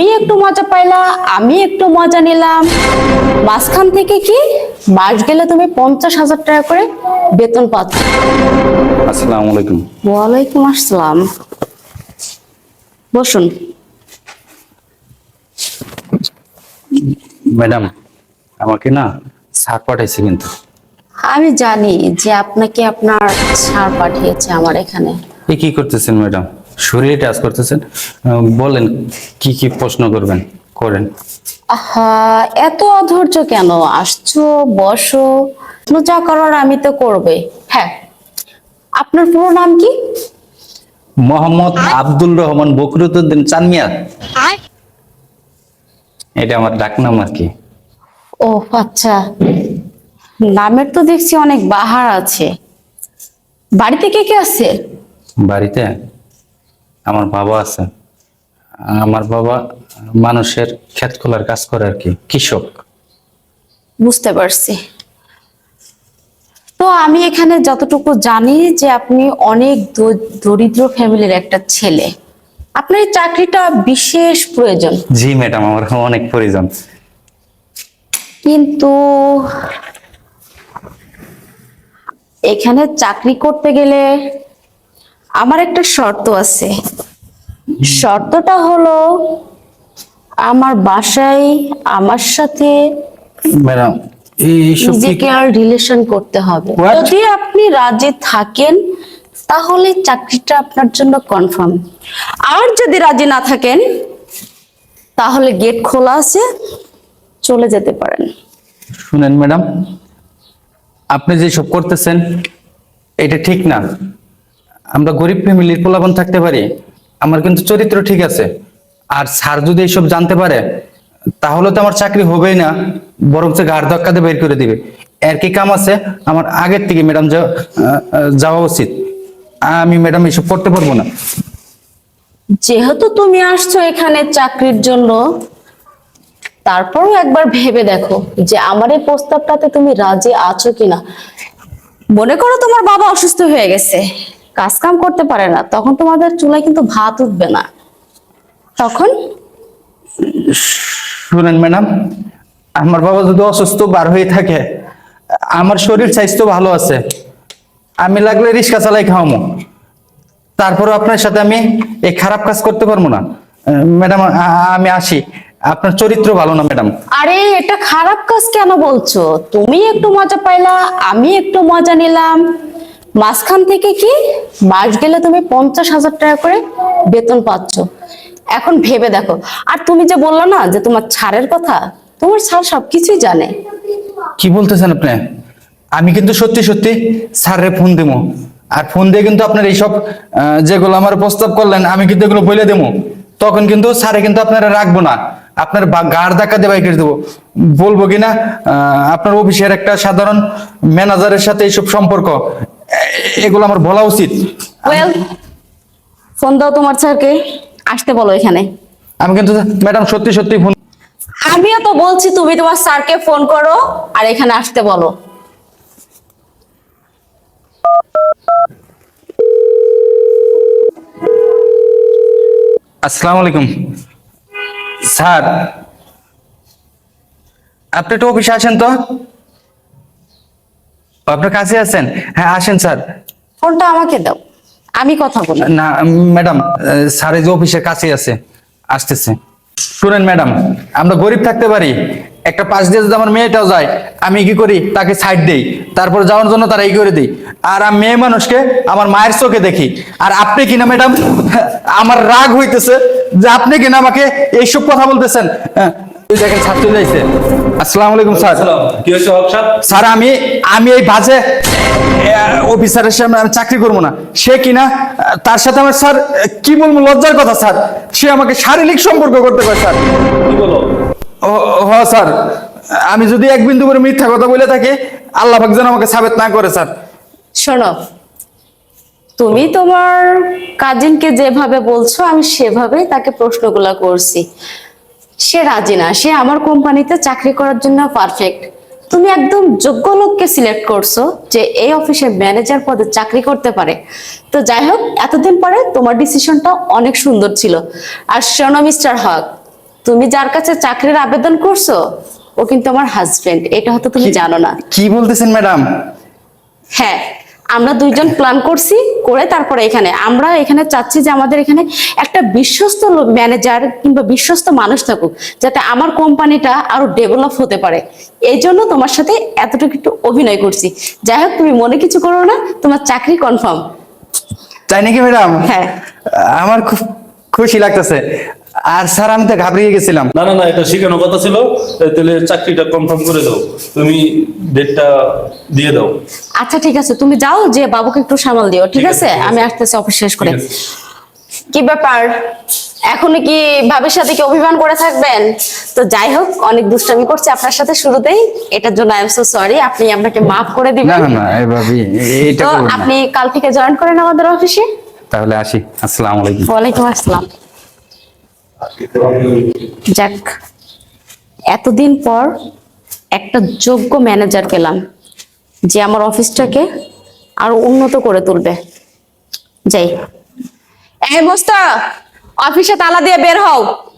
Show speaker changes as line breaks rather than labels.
তুমি একটু মজা পাইলা আমি একটু মজা নিলাম। মাঝখান থেকে কি মাস গেলে তুমি পঞ্চাশ হাজার টাকা করে বেতন পাচ্ছ?
আসসালামু আলাইকুম।
ওয়ালাইকুম আসসালাম। বসুন।
ম্যাডাম আমাকে না স্যার পাঠাইছে কিন্তু।
আমি জানি যে আপনাকে আপনার ছাড় পাঠিয়েছে আমার এখানে।
এ কি করতেছেন ম্যাডাম? শরীরে টাচ করতেছেন? বলেন কি কি প্রশ্ন করবেন? করেন।
আহা এত অধৈর্য কেন? আসছো বসো যা করার আমি তো করবে হ্যাঁ আপনার পুরো নাম কি?
মোহাম্মদ আব্দুল রহমান বকরুদ্দিন চানমিয়া। এটা আমার ডাক নাম আর কি।
ও আচ্ছা। নামের তো দেখছি অনেক বাহার আছে। বাড়িতে কে কে আছে?
বাড়িতে? আমার বাবা আছে। আমার বাবা মানুষের ক্ষেত খোলার কাজ করে আর কি কৃষক।
বুঝতে পারছি। তো আমি এখানে যতটুকু জানি যে আপনি অনেক দরিদ্র ফ্যামিলির একটা ছেলে। আপনার চাকরিটা বিশেষ প্রয়োজন।
জি ম্যাডাম আমার অনেক প্রয়োজন।
কিন্তু এখানে চাকরি করতে গেলে আমার একটা শর্ত আছে। শর্তটা হলো আমার বাসায় আমার সাথে
ম্যাডাম
নিজেকে আর রিলেশন করতে হবে। যদি আপনি রাজি থাকেন তাহলে চাকরিটা আপনার জন্য কনফার্ম আর যদি রাজি না থাকেন তাহলে গেট খোলা আছে চলে যেতে পারেন।
শুনেন ম্যাডাম আপনি যে সব করতেছেন এটা ঠিক না। আমরা গরিব ফ্যামিলির পোলাপন থাকতে পারি, আমার কিন্তু চরিত্র ঠিক আছে। আর স্যার যদি এইসব জানতে পারে, তাহলে তো আমার চাকরি হবেই না বরং সে ঘাড় ধাক্কা দিয়ে বের করে দিবে। এর কি কাম আছে? আমার আগের থেকে ম্যাডাম যাওয়া উচিত। আমি ম্যাডাম এইসব করতে পারব না।
যেহেতু তুমি আসছো এখানে চাকরির জন্য, তারপরও একবার ভেবে দেখো যে আমার এই প্রস্তাবটাতে তুমি রাজি আছো কিনা। মনে করো তোমার বাবা অসুস্থ হয়ে গেছে। কাজ কাম করতে পারে না তখন তোমাদের চুলায় কিন্তু ভাত উঠবে না। তখন?
শুনেন ম্যাডাম আমার বাবা যদি অসুস্থ বার হয়ে থাকে আমার শরীর স্বাস্থ্য ভালো আছে আমি লাগলে রিক্সা চালাই খাওয়ামো। তারপরে আপনার সাথে আমি এই খারাপ কাজ করতে পারব না। ম্যাডাম আমি আসি। আপনার চরিত্র ভালো না ম্যাডাম।
আরে এটা খারাপ কাজ কেন বলছো? তুমি একটু মজা পাইলা আমি একটু মজা নিলাম। মাঝখান থেকে কি? মাস গেলে তুমি পঞ্চাশ হাজার টাকা করে বেতন পাচ্ছ। এখন ভেবে দেখো। আর তুমি যে বলল না যে তোমার ছাড়ের কথা, তোমার ছাড় সবকিছুই জানে।
কি বলতেছেন আপনি? আমি কিন্তু সত্যি সত্যি স্যারের ফোন দেবো। আর ফোন দিয়ে কিন্তু আপনার এইসব যেগুলো আমার প্রস্তাব করলেন, আমি কিন্তু এগুলো বলে দেবো। তখন কিন্তু স্যারে কিন্তু আপনারা রাখব না। আপনার গাড় ধাক্কা দিয়ে বাইকে দেবো। বলব কিনা আপনার অফিসের একটা সাধারণ ম্যানেজারের সাথে এইসব সম্পর্ক। এগুলো আমার বলা উচিত।
ওয়েল ফোন দাও তোমার স্যারকে আসতে বলো এখানে।
আমি কিন্তু ম্যাডাম সত্যি সত্যি ফোন
আমিও তো বলছি তুমি তোমার স্যারকে ফোন করো আর এখানে আসতে বলো।
আসসালামু আলাইকুম। স্যার আপনি একটু অফিসে আসেন তো? আপনার কাছে আছেন? হ্যাঁ আসেন স্যার।
ফোনটা আমাকে দাও। আমি কথা বলি।
না ম্যাডাম স্যার এই যে অফিসের কাছে আছে আসতেছে। শুনেন ম্যাডাম আমরা গরিব থাকতে পারি। একটা পাশ দিয়ে যদি আমার মেয়েটাও যায় আমি কি করি? তাকে সাইড দেই। তারপর যাওয়ার জন্য তারা এই করে দিই। আর আমি মেয়ে মানুষকে আমার মায়ের চোখে দেখি। আর আপনি কিনা ম্যাডাম আমার রাগ হইতেছে যে আপনি কিনা আমাকে এইসব কথা বলতেছেন। দেখেন ছাত্র যাইছে। আসসালামু আলাইকুম স্যার।
কি হয়েছে হকসাদ
স্যার আমি আমি এই বাজে অফিসারের সামনে আমি চাকরি করব না। সে কিনা তার সাথে আমার স্যার কি বলব লজ্জার কথা স্যার। সে আমাকে শারীরিক সম্পর্ক করতে পারে স্যার।
কি বলো?
হ স্যার আমি যদি এক বিন্দু করে মিথ্যা কথা বলে থাকি আল্লাহ পাক যেন আমাকে সাবেত না করে স্যার।
শোনো তুমি তোমার কাজিনকে যেভাবে বলছো আমি সেভাবেই তাকে প্রশ্নগুলো করছি। সে রাজি না। সে আমার কোম্পানিতে চাকরি করার জন্য পারফেক্ট তুমি একদম যোগ্য লোককে সিলেক্ট করছ যে এই অফিসে ম্যানেজার পদে চাকরি করতে পারে। তো যাই হোক এতদিন পরে তোমার ডিসিশনটা অনেক সুন্দর ছিল। আর শোনো মিস্টার হক তুমি যার কাছে চাকরির আবেদন করছ ও কিন্তু আমার হাজবেন্ড এটা হয়তো তুমি জানো না।
কি বলতেছেন ম্যাডাম
হ্যাঁ আমরা দুইজন প্ল্যান করছি করে তারপরে এখানে। আমরা এখানে চাচ্ছি যে আমাদের এখানে একটা বিশ্বস্ত ম্যানেজার কিংবা বিশ্বস্ত মানুষ থাকুক যাতে আমার কোম্পানিটা আরও ডেভেলপ হতে পারে। এই জন্য তোমার সাথে এতটুকু একটু অভিনয় করছি। যাই হোক তুমি মনে কিছু করো না তোমার চাকরি কনফার্ম
তাই নাকি ম্যাডাম?
হ্যাঁ।
আমার খুব খুশি লাগতেছে। আর স্যার আমি তো ঘাবড়িয়ে গেছিলাম।
না না না এটা শেখানো কথা ছিল। তাহলে চাকরিটা কনফার্ম করে দাও। তুমি ডেটটা দিয়ে দাও।
আচ্ছা ঠিক আছে। তুমি যাও যে বাবুকে একটু সামাল দিও ঠিক
আছে।
আমি আসতেছি অফিস শেষ করে। কি ব্যাপার? এখনও কি ভাবের সাথে কি অভিমান করে থাকবেন? তো যাই হোক অনেক দুষ্টামি করছে আপনার সাথে শুরুতেই। এটার জন্য আই এম সো সরি আপনি আপনাকে মাফ করে দিবেন।
না না এভাবে এটা
তো আপনি কাল থেকে জয়েন করেন আমাদের অফিসে
তাহলে আসি। আসসালামু আলাইকুম।
ওয়ালাইকুম আসসালাম। যাক, এতদিন পর একটা যোগ্য ম্যানেজার পেলাম, যে আমার অফিসটাকে আরও উন্নত করে তুলবে। যাই। এই মোস্তা অফিসে তালা দিয়ে বের হও।